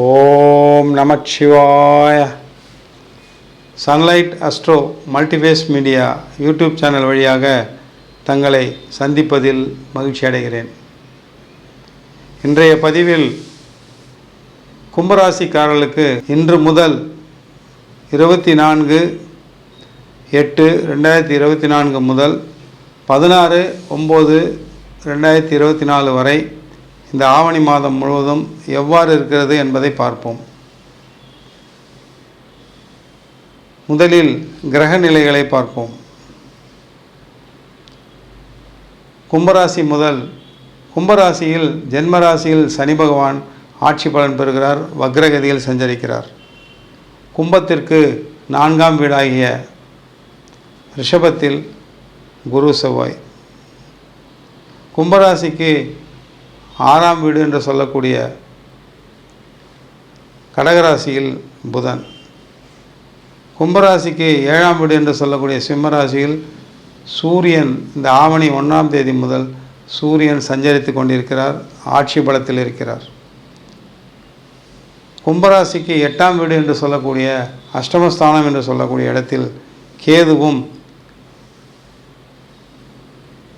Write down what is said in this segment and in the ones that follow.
ஓம் நமச்சிவாய sunlight astro multiways media YouTube channel வழியாக தங்களை சந்திப்பதில் மகிழ்ச்சி அடைகிறேன். இன்றைய பதிவில் கும்பராசிக்காரர்களுக்கு இன்று முதல் இருபத்தி நான்கு எட்டு ரெண்டாயிரத்தி இருபத்தி நான்கு முதல் பதினாறு ஒம்பது ரெண்டாயிரத்தி இருபத்தி நாலு வரை இந்த ஆவணி மாதம் முழுவதும் எவ்வாறு இருக்கிறது என்பதை பார்ப்போம். முதலில் கிரக நிலைகளை பார்ப்போம். கும்பராசி முதல் கும்பராசியில் ஜென்மராசியில் சனி பகவான் ஆட்சி பலன் பெறுகிறார் வக்ரகதியில் சஞ்சரிக்கிறார். கும்பத்திற்கு நான்காம் வீடாகிய ரிஷபத்தில் குரு செவ்வாய். கும்பராசிக்கு ஆறாம் வீடு என்று சொல்லக்கூடிய கடகராசியில் புதன். கும்பராசிக்கு ஏழாம் வீடு என்று சொல்லக்கூடிய சிம்மராசியில் சூரியன் இந்த ஆவணி ஒன்றாம் தேதி முதல் சூரியன் சஞ்சரித்து கொண்டிருக்கிறார் ஆட்சி பலத்தில் இருக்கிறார். கும்பராசிக்கு எட்டாம் வீடு என்று சொல்லக்கூடிய அஷ்டமஸ்தானம் என்று சொல்லக்கூடிய இடத்தில் கேதுவும்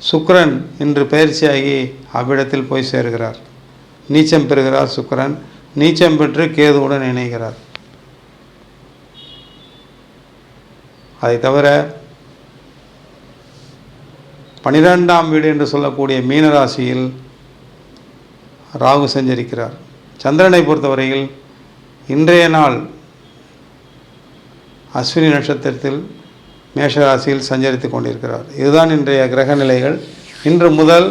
சுக்கரன் இன்று பயிற்சியாகி அவ்விடத்தில் போய் சேர்கிறார். நீச்சம் பெறுகிறார் சுக்கரன் நீச்சம் பெற்று கேதுவுடன் இணைகிறார். அதை தவிர பனிரெண்டாம் வீடு என்று சொல்லக்கூடிய மீனராசியில் ராகு சஞ்சரிக்கிறார். சந்திரனை பொறுத்தவரையில் இன்றைய நாள் அஸ்வினி நட்சத்திரத்தில் மேஷராசியில் சஞ்சரித்து கொண்டிருக்கிறார். இதுதான் இன்றைய கிரக நிலைகள். இன்று முதல்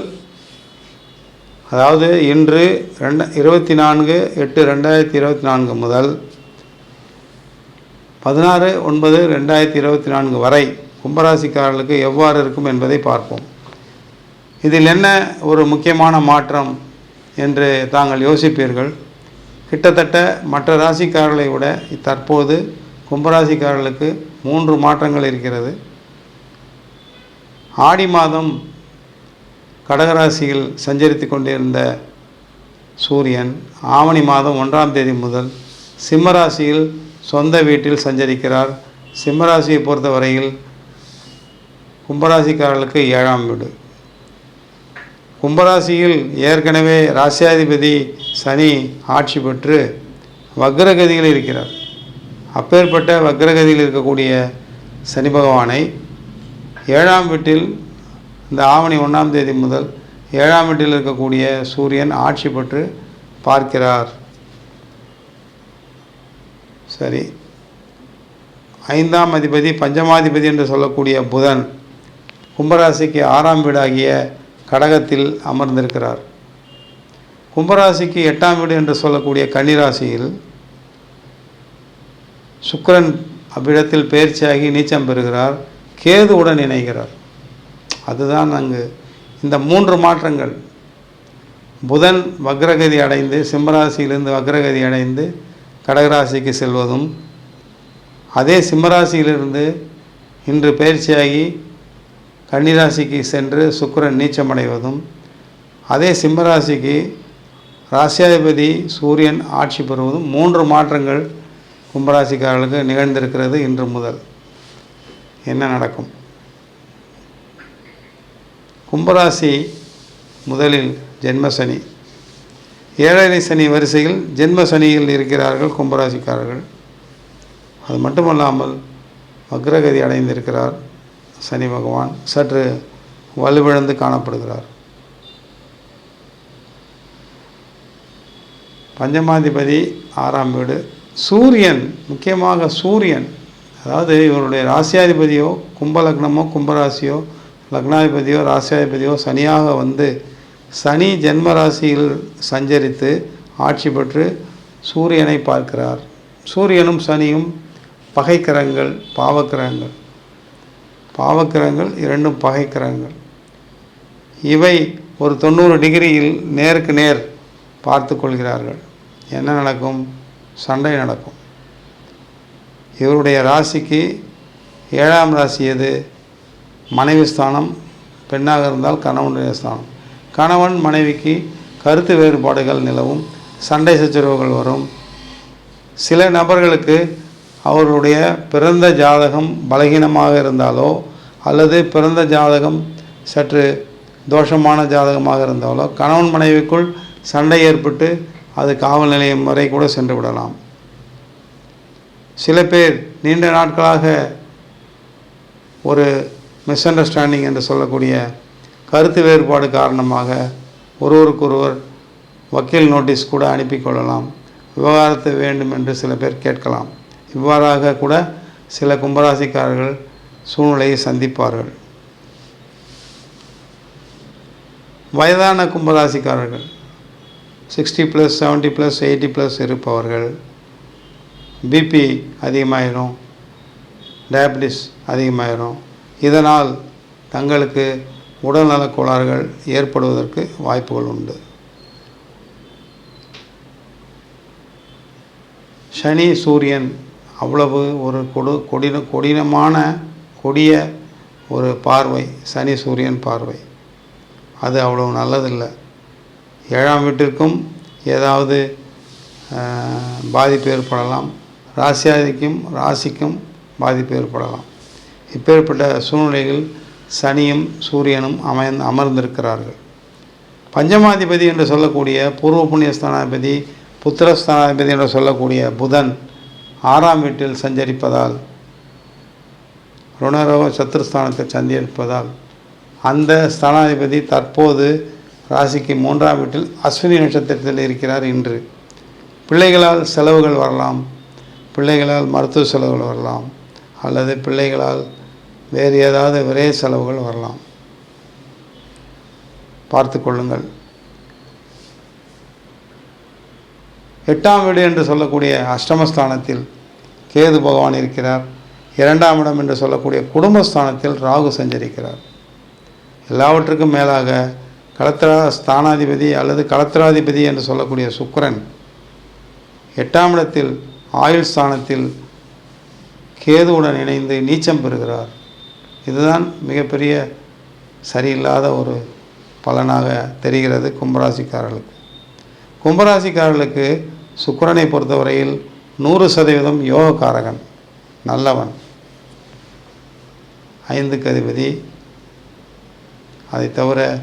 அதாவது இன்று ரெண்ட இருபத்தி நான்கு எட்டு ரெண்டாயிரத்தி இருபத்தி நான்கு முதல் பதினாறு ஒன்பது ரெண்டாயிரத்தி இருபத்தி நான்கு வரை கும்பராசிக்காரர்களுக்கு எவ்வாறு இருக்கும் என்பதை பார்ப்போம். இதில் என்ன ஒரு முக்கியமான மாற்றம் என்று தாங்கள் யோசிப்பீர்கள்? கிட்டத்தட்ட மற்ற ராசிக்காரர்களை விட தற்போது கும்பராசிக்காரர்களுக்கு மூன்று மாற்றங்கள் இருக்கிறது. ஆடி மாதம் கடகராசியில் சஞ்சரித்து கொண்டிருந்த சூரியன் ஆவணி மாதம் ஒன்றாம் தேதி முதல் சிம்மராசியில் சொந்த வீட்டில் சஞ்சரிக்கிறார். சிம்மராசியை பொறுத்தவரையில் கும்பராசிக்காரர்களுக்கு ஏழாம் வீடு. கும்பராசியில் ஏற்கனவே ராசியாதிபதி சனி ஆட்சி பெற்று வக்ரகதியில் இருக்கிறார். அப்பேற்பட்ட வக்ரகதியில் இருக்கக்கூடிய சனி பகவானை ஏழாம் வீட்டில் இந்த ஆவணி ஒன்றாம் தேதி முதல் ஏழாம் வீட்டில் இருக்கக்கூடிய சூரியன் ஆட்சி பெற்று பார்க்கிறார். சரி. ஐந்தாம் அதிபதி பஞ்சமாதிபதி என்று சொல்லக்கூடிய புதன் கும்பராசிக்கு ஆறாம் வீடாகிய கடகத்தில் அமர்ந்திருக்கிறார். கும்பராசிக்கு எட்டாம் வீடு என்று சொல்லக்கூடிய கன்னிராசியில் சுக்கிரன் அவ்விடத்தில் பயிற்சியாகி நீச்சம் பெறுகிறார். கேதுவுடன் இணைகிறார். அதுதான் அங்கு இந்த மூன்று மாற்றங்கள். புதன் வக்ரகதி அடைந்து சிம்மராசியிலிருந்து வக்ரகதி அடைந்து கடகராசிக்கு செல்வதும் அதே சிம்மராசியிலிருந்து இன்று பயிற்சியாகி கன்னிராசிக்கு சென்று சுக்கிரன் நீச்சமடைவதும் அதே சிம்மராசிக்கு ராசியாதிபதி சூரியன் ஆட்சி பெறுவதும் மூன்று மாற்றங்கள். கும்பராசிக்காரர்களுக்கு நிகழ்ந்திருக்கிறது இன்று முதல். என்ன நடக்கும்? கும்பராசி முதலில் ஜென்மசனி. ஏழரை சனி வரிசையில் ஜென்ம சனியில் இருக்கிறார்கள் கும்பராசிக்காரர்கள். அது மட்டுமல்லாமல் வக்ரகதி அடைந்திருக்கிறார் சனி பகவான். சற்று வலுவிழந்து காணப்படுகிறார். பஞ்சமாதிபதி ஆறாம் வீடு. சூரியன் முக்கியமாக சூரியன் அதாவது இவருடைய ராசியாதிபதியோ கும்ப லக்னமோ கும்பராசியோ லக்னாதிபதியோ ராசியாதிபதியோ சனியாக வந்து சனி ஜென்ம ராசியில் சஞ்சரித்து ஆட்சி பெற்று சூரியனை பார்க்கிறார். சூரியனும் சனியும் பகைக்கிரகங்கள் பாவக்கிரகங்கள். பாவக்கிரகங்கள் இரண்டும் பகைக்கிரகங்கள். இவை ஒரு தொண்ணூறு டிகிரியில் நேருக்கு நேர் பார்த்து கொள்கிறார்கள். என்ன நடக்கும்? சண்டை நடக்கும். இவருடைய ராசிக்கு ஏழாம் ராசி எது? மனைவி ஸ்தானம் பெண்ணாக இருந்தால் கணவனுடைய ஸ்தானம். கணவன் மனைவிக்கு கருத்து வேறுபாடுகள் நிலவும் சண்டை சச்சரவுகள் வரும். சில நபர்களுக்கு அவருடைய பிறந்த ஜாதகம் பலகீனமாக இருந்தாலோ அல்லது பிறந்த ஜாதகம் சற்று தோஷமான ஜாதகமாக இருந்தாலோ கணவன் மனைவிக்குள் சண்டை ஏற்பட்டு அது காவல் நிலையம் வரை கூட சென்று விடலாம். சில பேர் நீண்ட நாட்களாக ஒரு மிஸ் அண்டர்ஸ்டாண்டிங் என்று சொல்லக்கூடிய கருத்து வேறுபாடு காரணமாக ஒருவருக்கொருவர் வக்கீல் நோட்டீஸ் கூட அனுப்பி கொள்ளலாம். விவகாரத்து வேண்டும் என்று சில பேர் கேட்கலாம். இவ்வாறாக கூட சில கும்பராசிக்காரர்கள் சூழ்நிலையை சந்திப்பார்கள். வயதான கும்பராசிக்காரர்கள் sixty plus seventy plus eighty plus இருப்பவர்கள். பிபி அதிகமாயிரும். டயபிட்டிஸ் அதிகமாயிரும். இதனால் தங்களுக்கு உடல்நலக் கோளாறுகள் ஏற்படுவதற்கு வாய்ப்புகள் உண்டு. சனி சூரியன் அவ்வளவு ஒரு கொடு கொடின கொடினமான கொடிய ஒரு பார்வை சனி சூரியன் பார்வை. அது அவ்வளவு நல்லதில்லை. ஏழாம் வீட்டிற்கும் ஏதாவது பாதிப்பு ஏற்படலாம். ராசியாதிக்கும் ராசிக்கும் பாதிப்பு ஏற்படலாம். இப்பேற்பட்ட சூழ்நிலையில் சனியும் சூரியனும் அமைந்து அமர்ந்திருக்கிறார்கள். பஞ்சமாதிபதி என்று சொல்லக்கூடிய பூர்வ புண்ணிய ஸ்தானாதிபதி புத்திரஸ்தானாதிபதி என்று சொல்லக்கூடிய புதன் ஆறாம் வீட்டில் சஞ்சரிப்பதால் ருணரோக சத்துருஸ்தானத்தை சந்தியிருப்பதால் அந்த ஸ்தானாதிபதி தற்போது ராசிக்கு மூன்றாம் வீட்டில் அஸ்வினி நட்சத்திரத்தில் இருக்கிறார் இன்று. பிள்ளைகளால் செலவுகள் வரலாம். பிள்ளைகளால் மருத்துவ செலவுகள் வரலாம். அல்லது பிள்ளைகளால் வேறு ஏதாவது விரைய செலவுகள் வரலாம். பார்த்து கொள்ளுங்கள். எட்டாம் வீடு என்று சொல்லக்கூடிய அஷ்டமஸ்தானத்தில் கேது பகவான் இருக்கிறார். இரண்டாம் இடம் என்று சொல்லக்கூடிய குடும்பஸ்தானத்தில் ராகு சஞ்சரிக்கிறார். எல்லாவற்றுக்கும் மேலாக களத்திர ஸ்தானாதிபதி அல்லது களத்திராதிபதி என்று சொல்லக்கூடிய சுக்கரன் எட்டாம் இடத்தில் ஆயுள் ஸ்தானத்தில் கேதுவுடன் இணைந்து நீச்சம் பெறுகிறார். இதுதான் மிகப்பெரிய சரியில்லாத ஒரு பலனாக தெரிகிறது கும்பராசிக்காரர்களுக்கு. கும்பராசிக்காரர்களுக்கு சுக்கரனை பொறுத்தவரையில் நூறு சதவீதம் யோகக்காரகன் நல்லவன். ஐந்துக்கு அதிபதி. அதை தவிர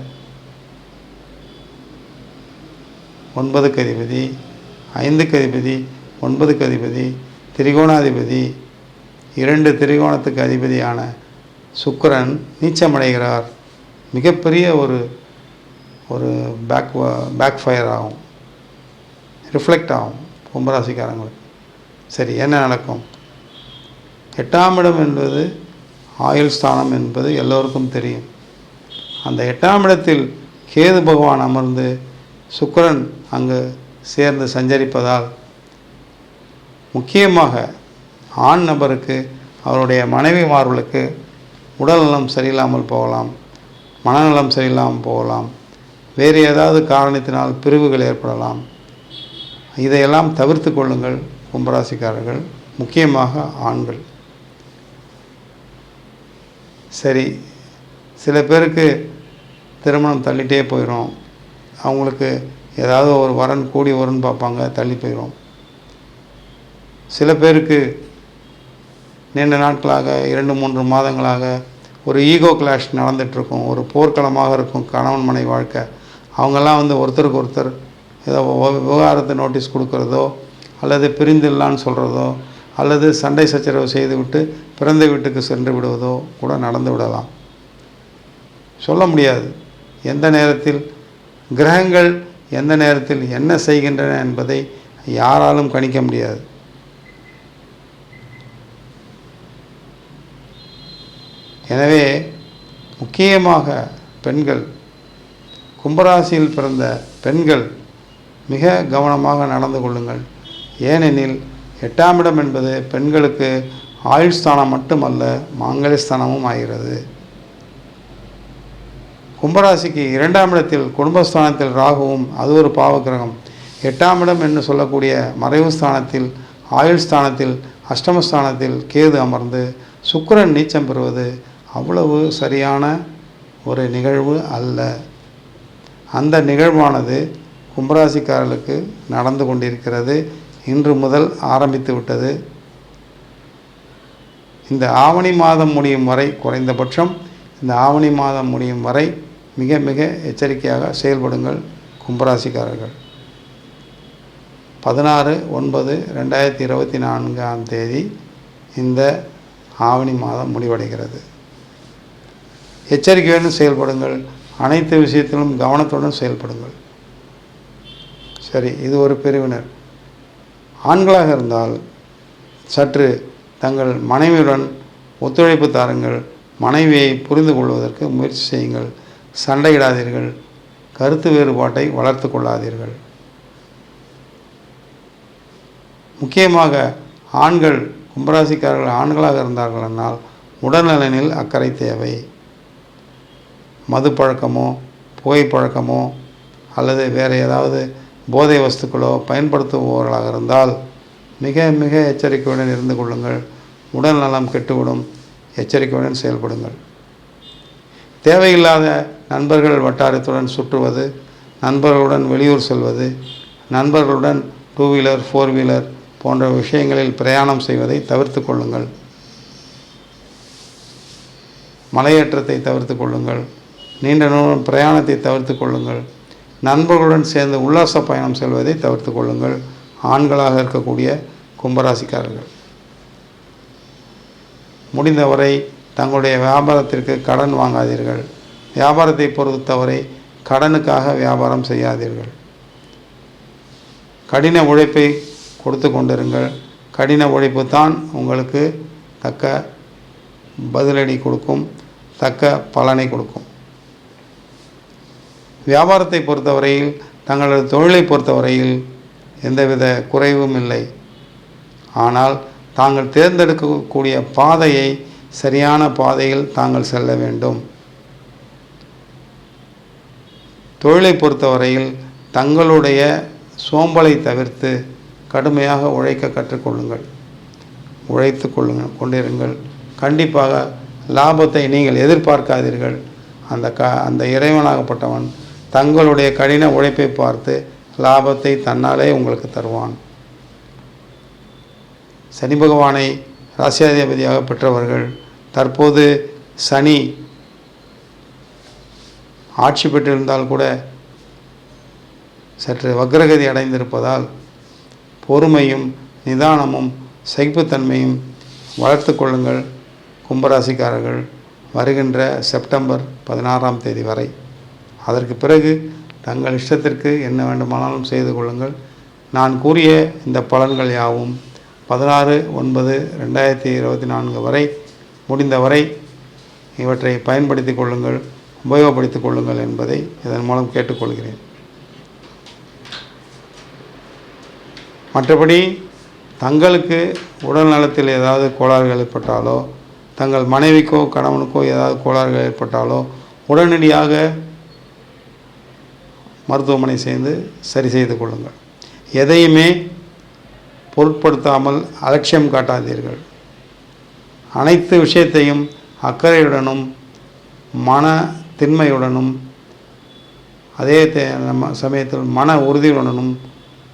ஒன்பதுக்கு அதிபதி ஐந்துக்கு அதிபதி ஒன்பதுக்கு அதிபதி திரிகோணாதிபதி. இரண்டு திரிகோணத்துக்கு அதிபதியான சுக்கரன் நீச்சமடைகிறார். மிகப்பெரிய ஒரு ஒரு பேக் பேக் ஃபயர் ஆகும். ரிஃப்ளெக்ட் ஆகும் கும்பராசிக்காரங்களுக்கு. சரி என்ன நடக்கும்? எட்டாம் இடம் என்பது ஆயுள் ஸ்தானம் என்பது எல்லோருக்கும் தெரியும். அந்த எட்டாம் இடத்தில் கேது பகவான் அமர்ந்து சுக்கரன் அங்கு சேர்ந்து சஞ்சரிப்பதால் முக்கியமாக ஆண் நபருக்கு அவருடைய மனைவிமார்களுக்கு உடல்நலம் சரியில்லாமல் போகலாம் மனநலம் சரியில்லாமல் போகலாம் வேறு ஏதாவது காரணத்தினால் பிரிவுகள் ஏற்படலாம். இதையெல்லாம் தவிர்த்து கொள்ளுங்கள் கும்பராசிக்காரர்கள் முக்கியமாக ஆண்கள். சரி சில பேருக்கு திருமணம் தள்ளிட்டே போயிடும் அவங்களுக்கு ஏதாவது ஒரு வரன் கூடி வரும்னு பார்ப்பாங்க தள்ளி போயிடும் சில பேருக்கு நீண்ட நாட்களாக இரண்டு மூன்று மாதங்களாக ஒரு ஈகோ கிளாஷ் நடந்துகிட்ருக்கும் ஒரு போர்க்களமாக இருக்கும் கணவன் மனை வாழ்க்கை. அவங்கெல்லாம் வந்து ஒருத்தருக்கு ஒருத்தர் ஏதோ விவகாரத்தை நோட்டீஸ் கொடுக்குறதோ அல்லது பிரிந்திடலான்னு சொல்கிறதோ அல்லது சண்டை சச்சரவு செய்துவிட்டு பிறந்த வீட்டுக்கு சென்று விடுவதோ கூட நடந்து விடலாம். சொல்ல முடியாது. எந்த நேரத்தில் கிரகங்கள் எந்த நேரத்தில் என்ன செய்கின்றன என்பதை யாராலும் கணிக்க முடியாது. எனவே முக்கியமாக பெண்கள் கும்பராசியில் பிறந்த பெண்கள் மிக கவனமாக நடந்து கொள்ளுங்கள். ஏனெனில் எட்டாம் இடம் என்பது பெண்களுக்கு ஆயுள் ஸ்தானம் மட்டுமல்ல மாங்கல்ய ஸ்தானமும் ஆகிறது. கும்பராசிக்கு இரண்டாம் இடத்தில் குடும்பஸ்தானத்தில் ராகுவும் அது ஒரு பாவகிரகம் எட்டாம் இடம் என்று சொல்லக்கூடிய மறைவு ஸ்தானத்தில் ஆயுள் ஸ்தானத்தில் அஷ்டமஸ்தானத்தில் கேது அமர்ந்து சுக்கரன் நீச்சம் பெறுவது அவ்வளவு சரியான ஒரு நிகழ்வு அல்ல. அந்த நிகழ்வானது கும்பராசிக்காரர்களுக்கு நடந்து கொண்டிருக்கிறது. இன்று முதல் ஆரம்பித்து விட்டது. இந்த ஆவணி மாதம் முடியும் வரை குறைந்தபட்சம் இந்த ஆவணி மாதம் முடியும் வரை மிக மிக எச்சரிக்கையாக செயல்படுங்கள் கும்பராசிக்காரர்கள். பதினாறு ஒன்பது ரெண்டாயிரத்தி இருபத்தி நான்காம் தேதி இந்த ஆவணி மாதம் முடிவடைகிறது. எச்சரிக்கையுடன் செயல்படுங்கள் அனைத்து விஷயத்திலும் கவனத்துடன் செயல்படுங்கள். சரி இது ஒரு பிரிவினர். ஆண்களாக இருந்தால் சற்று தங்கள் மனைவியுடன் ஒத்துழைப்பு தாருங்கள் மனைவியை புரிந்து கொள்வதற்கு முயற்சி செய்யுங்கள். சண்டையிடாதீர்கள். கருத்து வேறுபாட்டை வளர்த்து கொள்ளாதீர்கள். முக்கியமாக ஆண்கள் கும்பராசிக்காரர்கள் ஆண்களாக இருந்தார்கள் என்றால் உடல்நலனில் அக்கறை தேவை. மது பழக்கமோ புகைப்பழக்கமோ அல்லது வேறு ஏதாவது போதை வஸ்துக்களோ பயன்படுத்துபவர்களாக இருந்தால் மிக மிக எச்சரிக்கையுடன் இருந்து கொள்ளுங்கள். உடல் நலம் கெட்டுவிடும். எச்சரிக்கையுடன் செயல்படுங்கள். தேவையில்லாத நண்பர்கள் வட்டாரத்துடன் சுற்றுவது நண்பர்களுடன் வெளியூர் செல்வது நண்பர்களுடன் டூ வீலர் ஃபோர் வீலர் போன்ற விஷயங்களில் பிரயாணம் செய்வதை தவிர்த்து கொள்ளுங்கள். மலையேற்றத்தை தவிர்த்து கொள்ளுங்கள். நீண்ட தூரம் பிரயாணத்தை தவிர்த்து கொள்ளுங்கள். நண்பர்களுடன் சேர்ந்து உல்லாச பயணம் செல்வதை தவிர்த்து கொள்ளுங்கள். ஆண்களாக இருக்கக்கூடிய கும்பராசிக்காரர்கள். முடிந்தவரை தங்களுடைய வியாபாரத்திற்கு கடன் வாங்காதீர்கள். வியாபாரத்தை பொறுத்தவரை கடனுக்காக வியாபாரம் செய்யாதீர்கள். கடின உழைப்பை கொடுத்து கொண்டிருங்கள். கடின உழைப்பு தான் உங்களுக்கு தக்க பதிலடி கொடுக்கும் தக்க பலனை கொடுக்கும். வியாபாரத்தை பொறுத்தவரையில் தங்களது தொழிலை பொறுத்தவரையில் எந்தவித குறைவும் இல்லை. ஆனால் தாங்கள் தேர்ந்தெடுக்கக்கூடிய பாதையை சரியான பாதையில் தாங்கள் செல்ல வேண்டும். தொழிலை பொறுத்தவரையில் தங்களுடைய சோம்பலை தவிர்த்து கடுமையாக உழைக்க கற்றுக்கொள்ளுங்கள். உழைத்து கொள்ளுங்கள் கொண்டிருங்கள். கண்டிப்பாக லாபத்தை நீங்கள் எதிர்பார்க்காதீர்கள். அந்த க அந்த இறைவனாகப்பட்டவன் தங்களுடைய கடின உழைப்பை பார்த்து லாபத்தை தன்னாலே உங்களுக்கு தருவான். சனி பகவானை ராசியாதிபதியாக பெற்றவர்கள் தற்போது சனி ஆட்சி பெற்றிருந்தால் கூட சற்று வக்ரகதி அடைந்திருப்பதால் பொறுமையும் நிதானமும் சகிப்புத்தன்மையும் வளர்த்து கொள்ளுங்கள். கும்பராசிக்காரர்கள் வருகின்ற செப்டம்பர் பதினாறாம் தேதி வரை. அதற்கு பிறகு தங்கள் இஷ்டத்திற்கு என்ன வேண்டுமானாலும் செய்து கொள்ளுங்கள். நான் கூறிய இந்த பலன்கள் யாவும் பதினாறு ஒன்பது ரெண்டாயிரத்தி இருபத்தி நான்கு வரை முடிந்தவரை இவற்றை பயன்படுத்தி கொள்ளுங்கள். உபயோகப்படுத்திக் கொள்ளுங்கள் என்பதை இதன் மூலம் கேட்டுக்கொள்கிறேன். மற்றபடி தங்களுக்கு உடல் நலத்தில் ஏதாவது கோளாறுகள் ஏற்பட்டாலோ தங்கள் மனைவிக்கோ கணவனுக்கோ ஏதாவது கோளாறுகள் ஏற்பட்டாலோ உடனடியாக மருத்துவமனை சேர்ந்து சரி செய்து கொள்ளுங்கள். எதையுமே பொருட்படுத்தாமல் அலட்சியம் காட்டாதீர்கள். அனைத்து விஷயத்தையும் அக்கறையுடனும் மன திண்மையுடனும் அதே தே- நம்ம சமயத்தில் மன உறுதியுடனும்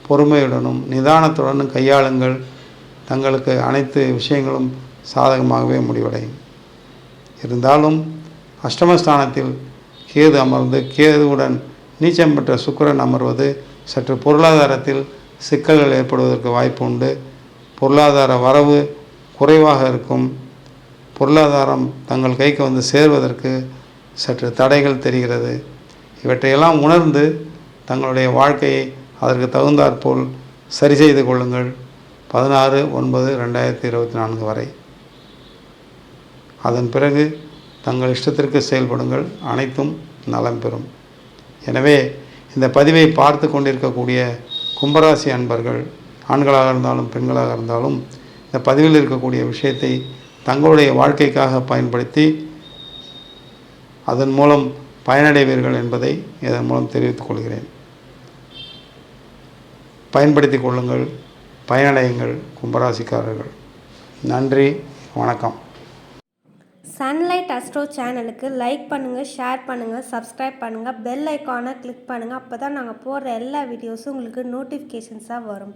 பொறுமையுடனும் நிதானத்துடனும் கையாளுங்கள். தங்களுக்கு அனைத்து விஷயங்களும் சாதகமாகவே முடிவடையும். இருந்தாலும் அஷ்டமஸ்தானத்தில் கேது அமர்ந்து கேதுவுடன் நீச்சம் பெற்ற சுக்கரன் அமர்வது சற்று பொருளாதாரத்தில் சிக்கல்கள் ஏற்படுவதற்கு வாய்ப்பு உண்டு. பொருளாதார வரவு குறைவாக இருக்கும். பொருளாதாரம் தங்கள் கைக்கு வந்து சேர்வதற்கு சற்று தடைகள் தெரிகிறது. இவற்றையெல்லாம் உணர்ந்து தங்களுடைய வாழ்க்கையை அதற்கு தகுந்தாற்போல் சரி செய்து கொள்ளுங்கள். பதினாறு ஒன்பது ரெண்டாயிரத்தி இருபத்தி நான்கு வரை. அதன் பிறகு தங்கள் இஷ்டத்திற்கு செயல்படுங்கள். அனைத்தும் நலம் பெறும். எனவே இந்த பதிவை பார்த்து கொண்டிருக்கக்கூடிய கும்பராசி அன்பர்கள் ஆண்களாக இருந்தாலும் பெண்களாக இருந்தாலும் இந்த பதிவில் இருக்கக்கூடிய விஷயத்தை தங்களுடைய வாழ்க்கைக்காக பயன்படுத்தி அதன் மூலம் பயனடைவீர்கள் என்பதை இதன் மூலம் தெரிவித்துக் கொள்கிறேன். பயன்படுத்திக் கொள்ளுங்கள் பயனடையுங்கள் கும்பராசிக்காரர்கள். நன்றி வணக்கம். சன்லைட் அஸ்ட்ரோ சேனலுக்கு லைக் பண்ணுங்கள் ஷேர் பண்ணுங்கள் சப்ஸ்கிரைப் பண்ணுங்கள் பெல் ஐக்கானை கிளிக் பண்ணுங்கள் அப்போ தான் நாங்கள் போடுற எல்லா வீடியோஸும் உங்களுக்கு நோட்டிஃபிகேஷன்ஸாக வரும்.